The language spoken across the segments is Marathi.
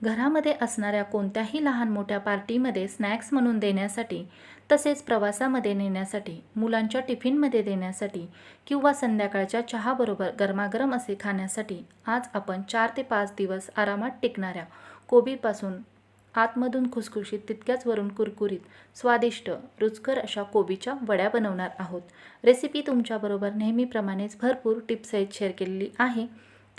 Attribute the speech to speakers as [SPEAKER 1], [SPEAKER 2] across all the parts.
[SPEAKER 1] घरामध्ये असणाऱ्या कोणत्याही लहान मोठ्या पार्टीमध्ये स्नॅक्स म्हणून देण्यासाठी तसेच प्रवासामध्ये नेण्यासाठी मुलांच्या टिफिनमध्ये देण्यासाठी किंवा संध्याकाळच्या चहाबरोबर गरमागरम असे खाण्यासाठी आज आपण चार ते पाच दिवस आरामात टिकणाऱ्या कोबीपासून आतमधून खुसखुशीत तितक्याच वरून कुरकुरीत स्वादिष्ट रुचकर अशा कोबीच्या वड्या बनवणार आहोत. रेसिपी तुमच्याबरोबर नेहमीप्रमाणेच भरपूर टिप्ससहित शेअर केलेली आहे.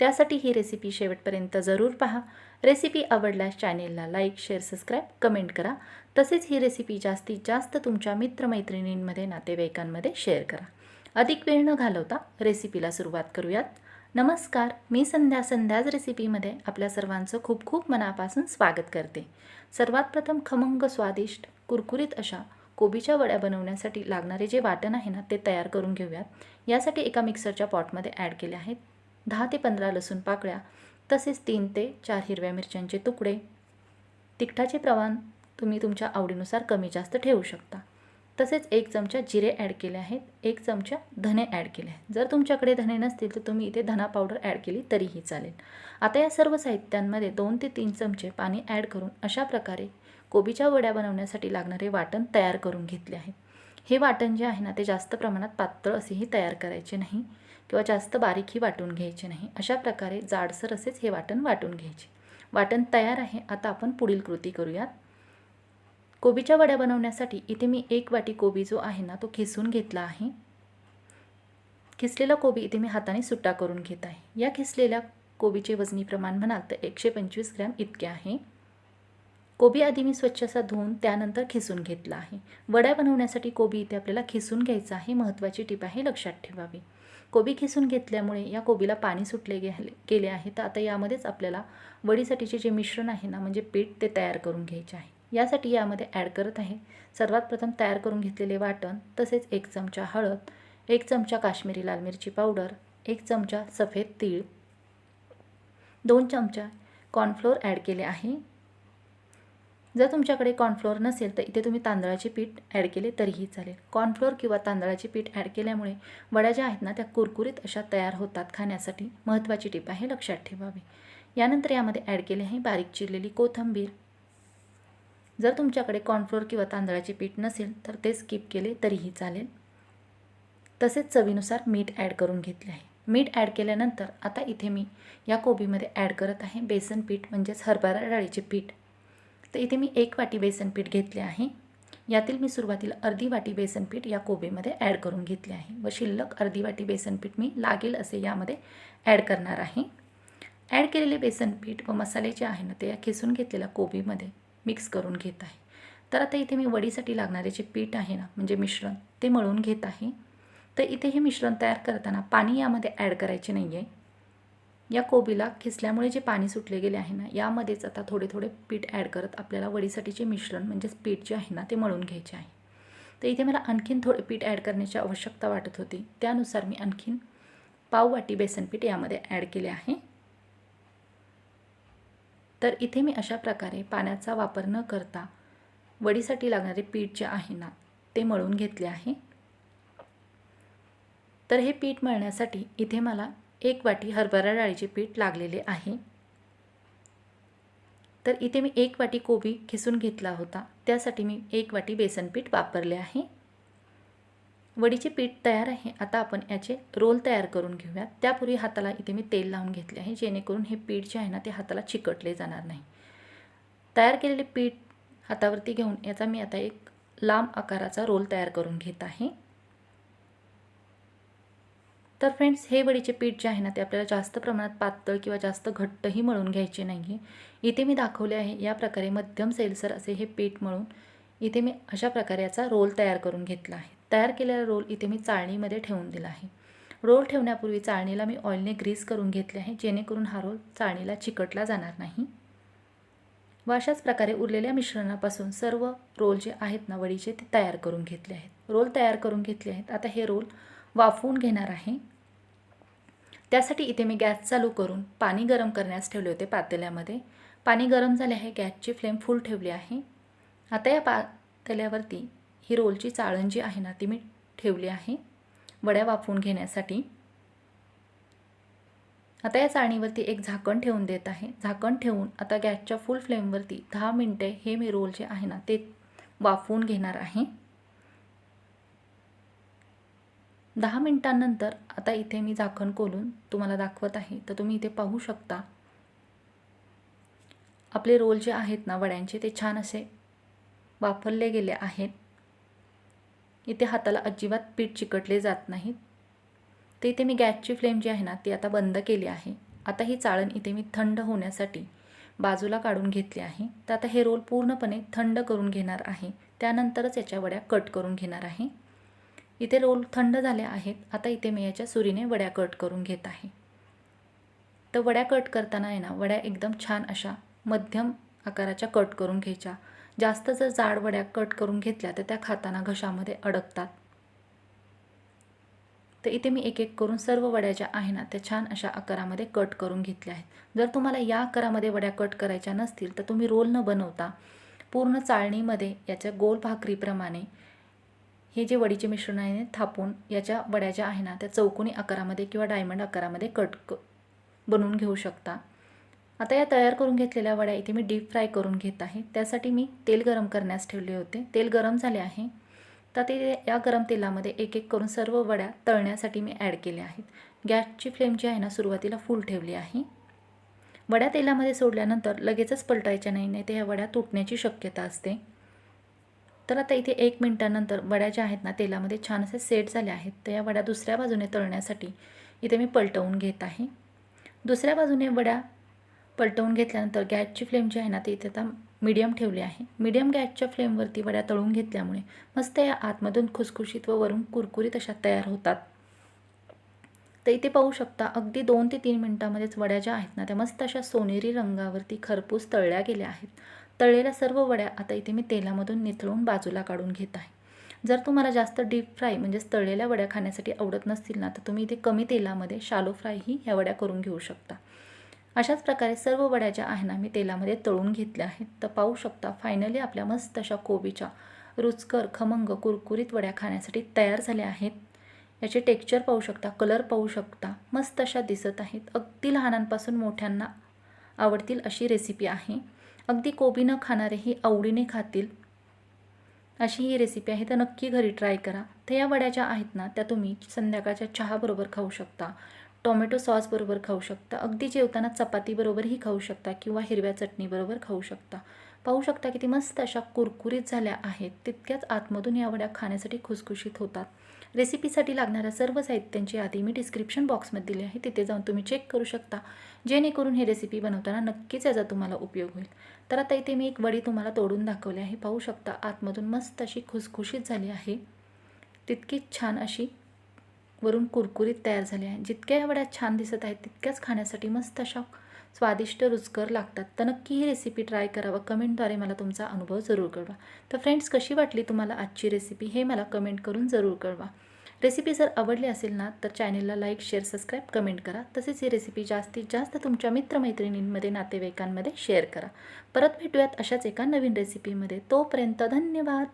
[SPEAKER 1] त्यासाठी ही रेसिपी शेवटपर्यंत जरूर पहा. रेसिपी आवडल्यास चॅनेलला लाईक शेअर सबस्क्राईब कमेंट करा. तसेच ही रेसिपी जास्तीत जास्त तुमच्या मित्रमैत्रिणींमध्ये नातेवाईकांमध्ये शेअर करा. अधिक वेळ न घालवता रेसिपीला सुरुवात करूयात. नमस्कार मी संध्या संध्याज रेसिपीमध्ये आपल्या सर्वांचं खूप खूप मनापासून स्वागत करते. सर्वात प्रथम खमंग स्वादिष्ट कुरकुरीत अशा कोबीच्या वड्या बनवण्यासाठी लागणारे जे वाटण आहे ना ते तयार करून घेऊयात. यासाठी एका मिक्सरच्या पॉटमध्ये ॲड केले आहेत दहा ते पंधरा लसूण पाकळ्या तसेच तीन ते चार हिरव्या मिरच्यांचे तुकडे. तिखटाचे प्रमाण तुम्ही तुमच्या आवडीनुसार कमी जास्त ठेवू शकता. तसेच एक चमचा जिरे ॲड केले आहेत एक चमचा धने ॲड केले आहेत. जर तुमच्याकडे धने नसतील तर तुम्ही इथे धना पावडर ॲड केली तरीही चालेल. आता या सर्व साहित्यांमध्ये दोन ते तीन चमचे पाणी ॲड करून अशा प्रकारे कोबीच्या वड्या बनवण्यासाठी लागणारे वाटण तयार करून घेतले आहे. हे वाटण जे आहे ना ते जास्त प्रमाणात पातळ असेही तयार करायचे नाही. किंवा जास्त बारीकही वाटून घ्यायचे नाही. अशा प्रकारे जाडसर असेच हे वाटण वाटून घ्यायचे. वाटण तयार आहे. आता आपण पुढील कृती करूयात. कोबीच्या वड्या बनवण्यासाठी इथे मी एक वाटी कोबी जो आहे ना तो खिसून घेतला आहे. खिसलेला कोबी इथे मी हाताने सुट्टा करून घेत आहे. या खिसलेल्या कोबीचे वजनी प्रमाण म्हणाल तर एकशे पंचवीस ग्रॅम इतके आहे. कोबी आधी मी स्वच्छ असा धुवून त्यानंतर खिसून घेतला आहे. वड्या बनवण्यासाठी कोबी इथे आपल्याला खिसून घ्यायचं आहे. महत्त्वाची टीप आहे लक्षात ठेवावी. कोबी खिसून घेतल्यामुळे या कोबीला पाणी सुटले गेले गेले आहे. तर आता यामध्येच आपल्याला वडीसाठीचे जे मिश्रण आहे ना म्हणजे पीठ ते तयार करून घ्यायचे आहे. यासाठी यामध्ये ॲड करत आहे सर्वात प्रथम तयार करून घेतलेले वाटण तसेच एक चमचा हळद एक चमचा काश्मीरी लाल मिरची पावडर एक चमचा सफेद तीळ दोन चमचा कॉर्नफ्लोअर ॲड केले आहे. जर तुमच्याकडे कॉर्नफ्लोअर नसेल तर इथे तुम्ही तांदळाचे पीठ ॲड केले तरीही चालेल. कॉर्नफ्लोअर किंवा तांदळाचे पीठ ॲड केल्यामुळे वड्या ज्या आहेत ना त्या कुरकुरीत अशा तयार होतात खाण्यासाठी. महत्त्वाची टीप आहे लक्षात ठेवावी. यानंतर यामध्ये ॲड केले आहे बारीक चिरलेली कोथिंबीर. जर तुमच्याकडे कॉर्नफ्लोअर किंवा तांदळाचे पीठ नसेल तर ते स्किप केले तरीही चालेल. तसेच चवीनुसार मीठ ॲड करून घेतले आहे. मीठ ॲड केल्यानंतर आता इथे मी या कोबीमध्ये ॲड करत आहे बेसन पीठ म्हणजेच हरभरा डाळीचे पीठ. तर इथे मी एक वाटी बेसन पीठ घेतले आहे. यातील मी सुरुवातीला अर्धी वाटी बेसन पीठ या कोबीमध्ये ॲड करून घेतले आहे. व शिल्लक अर्धी वाटी बेसन पीठ मी लागेल असे यामध्ये ॲड करणार आहे. ॲड केलेले बेसन पीठ व मसाले जे आहे ना ते या खिसून घेतलेल्या कोबीमध्ये मिक्स करून घेत आहे. तर आता इथे मी वडीसाठी लागणारे जे पीठ आहे ना म्हणजे मिश्रण ते मळून घेत आहे. तर इथे हे मिश्रण तयार करताना पाणी यामध्ये ॲड करायचे नाही आहे या कोबीला खिसल्यामुळे जे पाणी सुटले गेले आहे ना यामध्येच आता थोडे थोडे पीठ ॲड करत आपल्याला वडीसाठीचे मिश्रण म्हणजेच पीठ जे आहे ना ते मळून घ्यायचे आहे. तर इथे मला आणखीन थोडे पीठ ॲड करण्याची आवश्यकता वाटत होती. त्यानुसार मी आणखीन पाव वाटी बेसन पीठ यामध्ये ॲड केले आहे. तर इथे मी अशा प्रकारे पाण्याचा वापर न करता वडीसाठी लागणारे पीठ जे आहे ना ते मळून घेतले आहे. तर हे पीठ मळण्यासाठी इथे मला एक वाटी हरभरा डाळीचे पीठ लागलेले आहे. तर इथे मी एक वाटी कोबी खिसून घेतला होता. त्यासाठी मी एक वाटी बेसन पीठ वापरले आहे. वडीचे पीठ तयार आहे. आता आपण याचे रोल तयार करून घेऊयात. त्यापूर्वी हाताला इथे मी तेल लावून घेतले आहे. जेणेकरून हे पीठ जे आहे ना ते हाताला चिकटले जाणार नाही. तयार केलेले पीठ हातावरती घेऊन याचा मी आता एक लांब आकाराचा रोल तयार करून घेत आहे. तर फ्रेंड्स हे वडीचे पीठ जे आहे ना ते आपल्याला जास्त प्रमाणात पातळ किंवा जास्त घट्टही मळून घ्यायचे नाही. आहे इथे मी दाखवले आहे या प्रकारे मध्यम सैलसर असे हे पीठ मळून इथे मी अशा प्रकारे याचा रोल तयार करून घेतला आहे. तयार केलेला रोल इथे मी चाळणीमध्ये ठेवून दिला आहे. रोल ठेवण्यापूर्वी चाळणीला मी ऑइलने ग्रीस करून घेतले आहे जेणेकरून हा रोल चाळणीला चिकटला जाणार नाही. व अशाच प्रकारे उरलेल्या मिश्रणापासून सर्व रोल जे आहेत ना वडीचे ते तयार करून घेतले आहेत. रोल तयार करून घेतले आहेत. आता हे रोल वाफवून घेणार आहे. त्यासाठी इथे मी गॅस चालू करून पाणी गरम करण्यास ठेवले होते पातेल्यामध्ये. पाणी गरम झाले आहे गॅसची फ्लेम फुल ठेवली आहे. आता या पातेल्यावरती ही रोलची चाळण जी आहे ना ती मी ठेवली आहे. वड्या वाफवून घेण्यासाठी. आता या चाळणीवरती एक झाकण ठेवून देत आहे. झाकण ठेवून आता गॅसच्या फुल फ्लेमवरती दहा मिनटे हे मी रोल जे आहे ना ते वाफवून घेणार आहे. दहा मिनटांनंतर आता इथे मी झाकण खोलून तुम्हाला दाखवत आहे तर तुम्ही इथे पाहू शकता. आपले रोल जे आहेत ना वड्यांचे ते छान असे वापरले गेले आहेत. इथे हाताला अजिबात पीठ चिकटले जात नाहीत ते इथे मी गॅसची फ्लेम जी आहे ना ती आता बंद केली आहे. आता ही चाळण इथे मी थंड होण्यासाठी बाजूला काढून घेतली आहे. तर आता हे रोल पूर्णपणे थंड करून घेणार आहे. त्यानंतरच याच्या वड्या कट करून घेणार आहे. इथे रोल थंड झाले आहेत. आता इथे मी याच्या सुरीने वड्या कट करून घेत आहे. तर वड्या कट करताना आहे ना वड्या एकदम छान अशा मध्यम आकाराच्या कट करून घ्यायच्या. जास्त जर जाड वड्या कट करून घेतल्या तर त्या खाताना घशामध्ये अडकतात. तर इथे मी एक एक करून सर्व वड्या ज्या आहे ना त्या छान अशा आकारामध्ये कट करून घेतल्या आहेत. जर तुम्हाला या आकारामध्ये वड्या कट करायच्या नसतील तर तुम्ही रोल न बनवता पूर्ण चाळणीमध्ये याच्या गोल भाकरीप्रमाणे हे जे वडीचे मिश्रण आहे थापून याच्या वड्या ज्या आहे ना त्या चौकोनी आकारामध्ये किंवा डायमंड आकारामध्ये कट क बनवून घेऊ शकता. आता या तयार करून घेतलेल्या वड्या इथे मी डीप फ्राय करून घेत आहे. त्यासाठी मी तेल गरम करण्यास ठेवले होते. तेल गरम झाले आहे. तर ते या गरम तेलामध्ये एक एक करून सर्व वड्या तळण्यासाठी मी ॲड केल्या आहेत. गॅसची फ्लेम जी आहे ना सुरुवातीला फुल ठेवली आहे. वड्या तेलामध्ये सोडल्यानंतर लगेचच पलटायच्या नाही नाही ते ह्या वड्या तुटण्याची शक्यता असते. तर आता इथे एक मिनटानंतर वड्या ज्या आहेत ना तेलामध्ये छान असे सेट झाल्या आहेत. तर या वड्या दुसऱ्या बाजूने तळण्यासाठी इथे मी पलटवून घेत आहे. दुसऱ्या बाजूने वड्या पलटवून घेतल्यानंतर गॅसची फ्लेम जी आहे ना ती इथे आता मीडियम ठेवली आहे. मीडियम गॅसच्या फ्लेमवरती वड्या तळून घेतल्यामुळे मस्त या आतमधून खुसखुशीत व वरून कुरकुरीत अशा तयार होतात. तर इथे पाहू शकता अगदी दोन ते तीन मिनटामध्येच वड्या ज्या आहेत ना त्या मस्त अशा सोनेरी रंगावरती खरपूस तळल्या गेल्या आहेत. तळलेल्या सर्व वड्या आता इथे मी तेलामधून निथळून बाजूला काढून घेत आहे. जर तुम्हाला जास्त डीप फ्राय म्हणजेच तळलेल्या वड्या खाण्यासाठी आवडत नसतील ना तर तुम्ही इथे कमी तेलामध्ये शालो फ्रायही ह्या वड्या करून घेऊ शकता. अशाच प्रकारे सर्व वड्या ज्या आहे ना मी तेलामध्ये तळून घेतल्या आहेत. तर पाहू शकता फायनली आपल्या मस्त अशा कोबीच्या रुचकर खमंग कुरकुरीत वड्या खाण्यासाठी तयार झाल्या आहेत. याचे टेक्स्चर पाहू शकता कलर पाहू शकता मस्त अशा दिसत आहेत. अगदी लहानांपासून मोठ्यांना आवडतील अशी रेसिपी आहे. अगदी कोबी न खाणारेही आवडीने खातील अशी ही रेसिपी आहे. तर नक्की घरी ट्राय करा. तर या वड्या ज्या आहेत ना त्या तुम्ही संध्याकाळच्या चहाबरोबर खाऊ शकता. टोमॅटो सॉसबरोबर खाऊ शकता. अगदी जेवताना चपातीबरोबरही खाऊ शकता किंवा हिरव्या चटणीबरोबर खाऊ शकता. पाहू शकता किती मस्त अशा कुरकुरीत झाल्या आहेत. तितक्याच आतमधून या वड्या खाण्यासाठी खुसखुशीत होतात. रेसिपीसाठी लागणाऱ्या सर्व साहित्यांची यादी मी डिस्क्रिप्शन बॉक्समध्ये दिली आहे. तिथे जाऊन तुम्ही चेक करू शकता. जेणेकरून ही रेसिपी बनवताना नक्कीच याचा तुम्हाला उपयोग होईल. तर आता इथे मी एक वडी तुम्हाला तोडून दाखवली आहे. पाहू शकता आतमधून मस्त अशी खुसखुशीत झाली आहे. तितकीच छान अशी वरून कुरकुरीत तयार झाली आहे. जितक्या या वड्या छान दिसत आहेत तितक्याच खाण्यासाठी मस्त अशा स्वादिष्ट रुचकर लागतात. तर नक्की ही रेसिपी ट्राय करा व कमेंटद्वारे मला तुमचा अनुभव जरूर कळवा. तर फ्रेंड्स कशी वाटली तुम्हाला आजची रेसिपी हे मला कमेंट करून जरूर कळवा. रेसिपी जर आवडली असेल ना तर चॅनेलला लाईक शेअर सबस्क्राईब कमेंट करा. तसेच ही रेसिपी जास्तीत जास्त तुमच्या मित्रमैत्रिणींमध्ये नातेवाईकांमध्ये शेअर करा. परत भेटूयात अशाच एका नवीन रेसिपीमध्ये तोपर्यंत धन्यवाद!